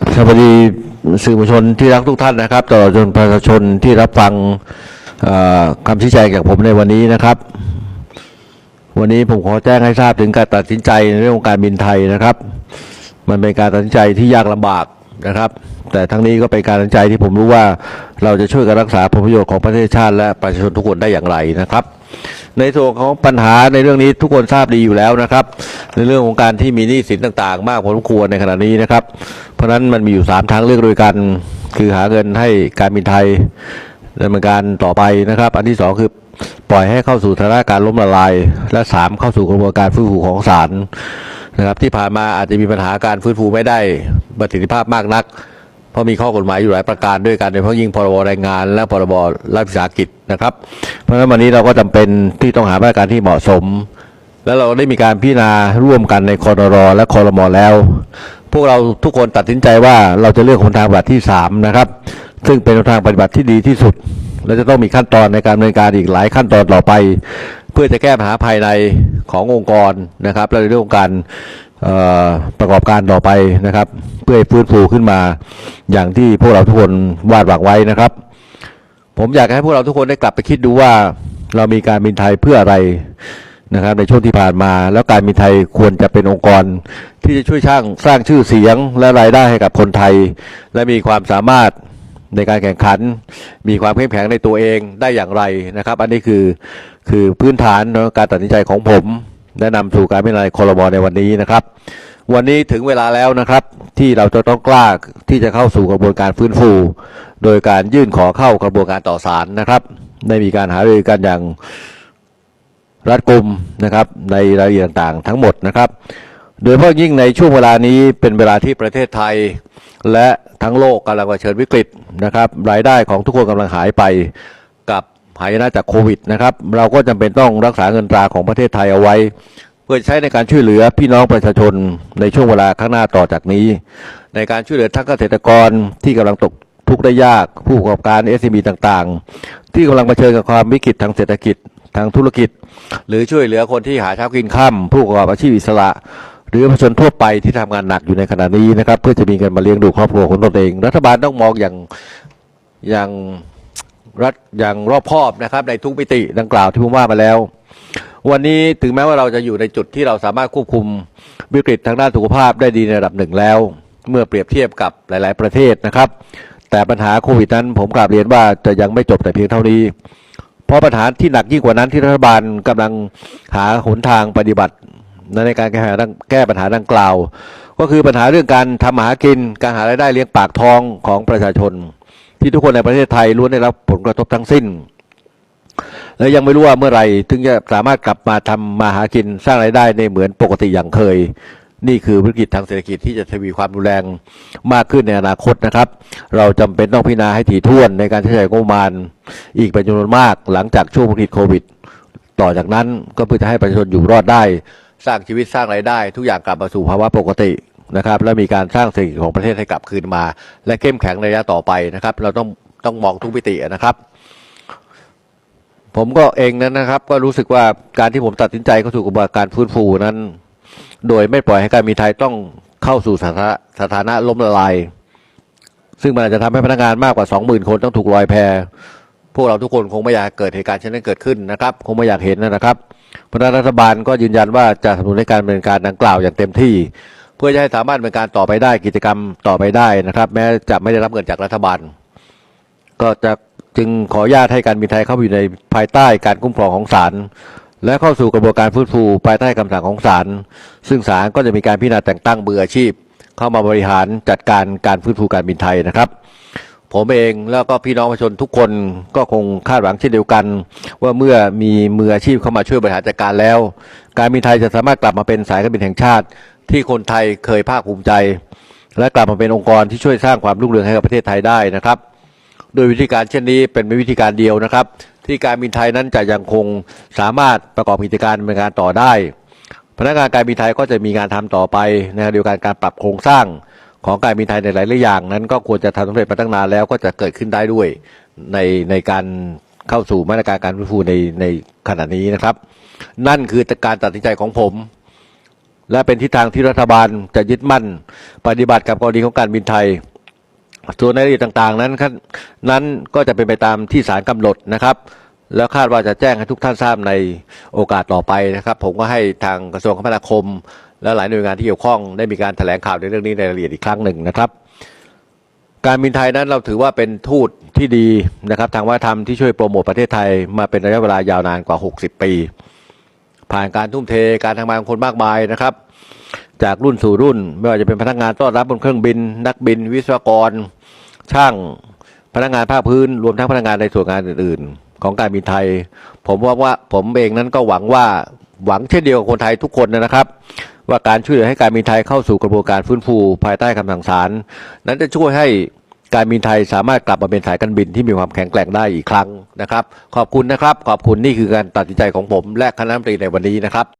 สวัสดีสื่อมวลชนที่รักทุกท่านนะครับตลอดจนประชาชนที่รับฟังคำชี้แจงจากผมในวันนี้นะครับ วันนี้ผมขอแจ้งให้ทราบถึงการตัดสินใจในเรื่องของการบินไทยนะครับ มันเป็นการตัดสินใจที่ยากลำบากนะครับ แต่ทั้งนี้ก็เป็นการตัดสินใจที่ผมรู้ว่าเราจะช่วยกันรักษาผลประโยชน์ของประเทศชาติและประชาชนทุกคนได้อย่างไรนะครับ ในส่วนของปัญหาในเรื่องนี้ทุกคนทราบดีอยู่แล้วนะครับ ในเรื่องของการที่มีหนี้สินต่างๆ มากพอสมควรในขณะนี้นะครับ เพราะฉะนั้นมันมีอยู่ 3 ทางเลือกด้วยกันคือหาเงินให้การบินไทยดำเนินการต่อไปนะครับ อันที่ 2 คือปล่อยให้เข้าสู่สถานการณ์ล้มละลาย และ 3 เข้าสู่กระบวนการฟื้นฟูของศาลนะครับที่ผ่านมาอาจจะมีปัญหาการฟื้นฟูไม่ได้ประสิทธิภาพมากนัก เพราะมีข้อกฎหมายอยู่หลายประการด้วยกันโดยเฉพาะยิ่งพรบแรงงาน และพรบรัฐวิสาหกิจนะครับ เพราะฉะนั้นวันนี้เราก็จำเป็นที่ต้องหามาตรการที่เหมาะสม แล้วเราได้มีการพิจารณาร่วมกันในคอรและคอรมอแล้ว พวกเราทุกคนตัดสินใจว่าเราจะเลือกหนทางปฏิบัติที่สามนะครับซึ่งเป็นหนทางปฏิบัติที่ดีที่สุด และจะต้องมีขั้นตอนในการดำเนินการอีกหลายขั้นตอนต่อไป เพื่อจะแก้ปัญหาภายในขององค์กรนะครับและในเรื่องการ ประกอบการต่อไปนะครับ เพื่อให้ฟื้นฟูขึ้นมาอย่างที่พวกเราทุกคนวาดหวังไว้นะครับ ผมอยากให้พวกเราทุกคนได้กลับไปคิดดูว่าเรามีการบินไทยเพื่ออะไรนะครับในช่วงที่ผ่านมา แล้วการบินไทยควรจะเป็นองค์กร ที่จะช่วยสร้างสร้างชื่อเสียงและรายได้ให้กับคนไทย และมีความสามารถในการแข่งขัน มีความเข้มแข็งในตัวเองได้อย่างไรนะครับ อันนี้คือคือพื้นฐานการตัดสินใจของผม แนะนำสู่การพิจารณาคอรมอในวันนี้นะครับ วันนี้ถึงเวลาแล้วนะครับ ที่เราจะต้องกล้าที่จะเข้าสู่กระบวนการฟื้นฟู โดยการยื่นขอเข้ากระบวนการต่อศาลนะครับได้มีการหารือกันอย่างรัดกุมนะครับ ในรายละเอียดต่างๆ ทั้งหมดนะครับ โดยเฉพาะยิ่งในช่วงเวลานี้เป็นเวลาที่ประเทศไทย และทั้งโลกกำลังเผชิญวิกฤตนะครับ รายได้ของทุกคนกำลังหายไปกับ หายนะจากโควิดนะครับ เราก็จำเป็นต้องรักษาเงินตราของประเทศไทยเอาไว้ เพื่อใช้ในการช่วยเหลือพี่น้องประชาชนในช่วงเวลาข้างหน้าต่อจากนี้ ในการช่วยเหลือทั้งเกษตรกรที่กำลังตกทุกข์ได้ยากผู้ประกอบการ SME ต่างๆ ที่กำลังเผชิญกับความวิกฤตทางเศรษฐกิจทางธุรกิจ หรือช่วยเหลือคนที่หาเช้ากินค่ำผู้ประกอบอาชีพอิสระ หรือประชาชนทั่วไปที่ทำงานหนักอยู่ในขณะนี้นะครับ เพื่อจะมีเงินมาเลี้ยงดูครอบครัวของตนเอง รัฐบาลต้องมองอย่างอย่าง รัฐอย่างรอบคอบนะครับ ในทุกมิติดังกล่าวที่ผมว่ามาแล้ว วันนี้ถึงแม้ว่าเราจะอยู่ในจุดที่เราสามารถควบคุมวิกฤตทางด้านสุขภาพได้ดีในระดับหนึ่งแล้ว เมื่อเปรียบเทียบกับหลาย ๆ ประเทศนะครับ แต่ปัญหาโควิดนั้นผมกราบเรียนว่าจะยังไม่จบแต่เพียงเท่านี้ เพราะปัญหาที่หนักยิ่งกว่านั้นที่รัฐบาลกำลังหาหนทางปฏิบัติในการแก้ปัญหาดังแก้ปัญหาดังกล่าว ก็คือปัญหาเรื่องการทำหากินการหารายได้เลี้ยงปากท้องของประชาชน ที่ทุกคนในประเทศไทยล้วนได้รับผลกระทบทั้งสิ้น และยังไม่รู้ว่าเมื่อไหร่ถึงจะสามารถกลับมาทำมาหากินสร้างรายได้ในเหมือนปกติอย่างเคย นี่คือวิกฤตทางเศรษฐกิจที่จะทวีความรุนแรงมากขึ้นในอนาคตนะครับ เราจำเป็นต้องพิจารณาให้ถี่ถ้วนในการใช้จ่ายงบประมาณ อีกเป็นจำนวนมากหลังจากช่วงวิกฤตโควิด ต่อจากนั้นก็เพื่อจะให้ประชาชนอยู่รอดได้ สร้างชีวิตสร้างรายได้ ทุกอย่างกลับมาสู่ภาวะปกติ นะครับและมีการสร้างเศรษฐกิจของประเทศให้กลับคืนมา และเข้มแข็งในระยะต่อไปนะครับ เราต้องต้องมองทุกมิตินะครับ ผมก็เองนั้นนะครับ ก็รู้สึกว่าการที่ผมตัดสินใจเข้าสู่กระบวนการฟื้นฟูนั้น โดยไม่ปล่อยให้การมีไทยต้องเข้าสู่สถานะสถานะล้มละลายซึ่งมันอาจจะทำให้พนักงานมากกว่า 20,000 คนต้องถูกลอยแพพวกเราทุกคนคงไม่อยากเกิดเหตุการณ์เช่นนั้นเกิดขึ้นนะครับ คงไม่อยากเห็นนะครับเพราะนั้นรัฐบาลก็ยืนยันว่าจะสนับสนุนในการดำเนินการดังกล่าวอย่างเต็มที่ พื่อจะให้สามารถเนินการต่อไปได้กิจกรรมต่อไปได้นะครับ แม้จะไม่ได้รับเงินจากรัฐบาล ก็จะจึงขออนุญาตให้การบินไทยเข้าไปอยู่ในภายใต้การคุ้มครองของศาลและเข้าสู่กระบวนการฟื้นฟูภายใต้คำสั่งของศาลซึ่งศาลก็จะมีการพิจารณาแต่งตั้งมืออาชีพ เข้ามาบริหารจัดการการฟื้นฟูการบินไทยนะครับ ผมเองแล้วก็พี่น้องประชาชนทุกคนก็คงคาดหวังเช่นเดียวกัน ว่าเมื่อมีมืออาชีพเข้ามาช่วยบริหารจัดการแล้ว การบินไทยจะสามารถกลับมาเป็นสายการบินแห่งชาติ ที่คนไทยเคยภาคภูมิใจ และกลับมาเป็นองค์กรที่ช่วยสร้างความรุ่งเรืองให้กับประเทศไทยได้นะครับ โดยวิธีการเช่นนี้เป็นวิธีการเดียวนะครับ ที่การบินไทยนั้นจะยังคงสามารถประกอบกิจการดำเนินการต่อได้ พนักงานการบินไทยก็จะมีงานทำต่อไปนะเดียวกันการปรับโครงสร้างของการบินไทยในหลายๆอย่าง นั้นก็ควรจะทำสำเร็จมาตั้งนานแล้วก็จะเกิดขึ้นได้ด้วยในในการเข้าสู่มาตรการการฟื้นฟูในในขณะนี้นะครับ นั่นคือการตัดสินใจของผม และเป็นทิศทางที่รัฐบาลจะยึดมั่น ปฏิบัติกับกรณีของการบินไทย ส่วนในรายละเอียดต่างๆ นั้นนั้นก็จะเป็นไปตามที่ศาลกำหนดนะครับ แล้วคาดว่าจะแจ้งให้ทุกท่านทราบในโอกาสต่อไปนะครับ ผมก็ให้ทางกระทรวงคมนาคม และหลายหน่วยงานที่เกี่ยวข้องได้มีการแถลงข่าวในเรื่องนี้ในรายละเอียดอีกครั้งหนึ่งนะครับ การบินไทยนั้นเราถือว่าเป็นทูตที่ดีนะครับ ทางวัฒนธรรมที่ช่วยโปรโมทประเทศไทยมาเป็นระยะเวลายาวนานกว่า 60 ปี ผ่านการทุ่มเทการทำงานของคนมากมายนะครับ จากรุ่นสู่รุ่น ไม่ว่าจะเป็นพนักงานต้อนรับบนเครื่องบิน นักบิน วิศวกร ช่างพนักงานภาคพื้น รวมทั้งพนักงานในส่วนงานอื่น ๆ ของการบินไทย ผมว่าว่าผมเองนั้นก็หวังว่าหวังเช่นเดียวกับคนไทยทุกคนนะครับ ว่าการช่วยเหลือให้การบินไทยเข้าสู่กระบวนการฟื้นฟูภายใต้คำสั่งศาลนั้นจะช่วยให้ การบินไทยสามารถกลับมาเป็นสายการบินที่มีความแข็งแกร่งได้อีกครั้งนะครับ ขอบคุณนะครับ ขอบคุณนี่คือการตัดสินใจของผมและคณะมนตรีในวันนี้นะครับ